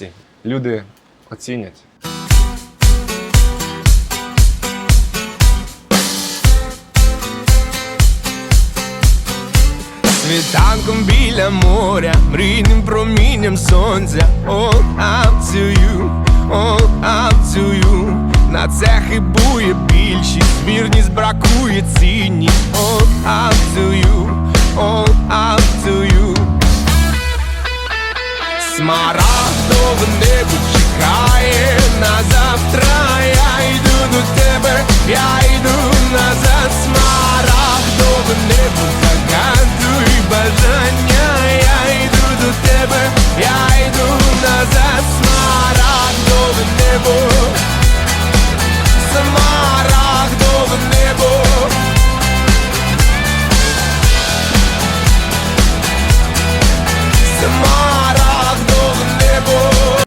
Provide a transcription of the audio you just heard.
якості люди оцінять. Світанком біля моря, мрійним промінням сонця. All up На це хибує більшість, вірність бракує цінність Смарагдо в небі чекає на завтра, я йду до тебе, я йду назад, Смарагдо в небо загадуй бажання, я йду до тебе, я йду назад.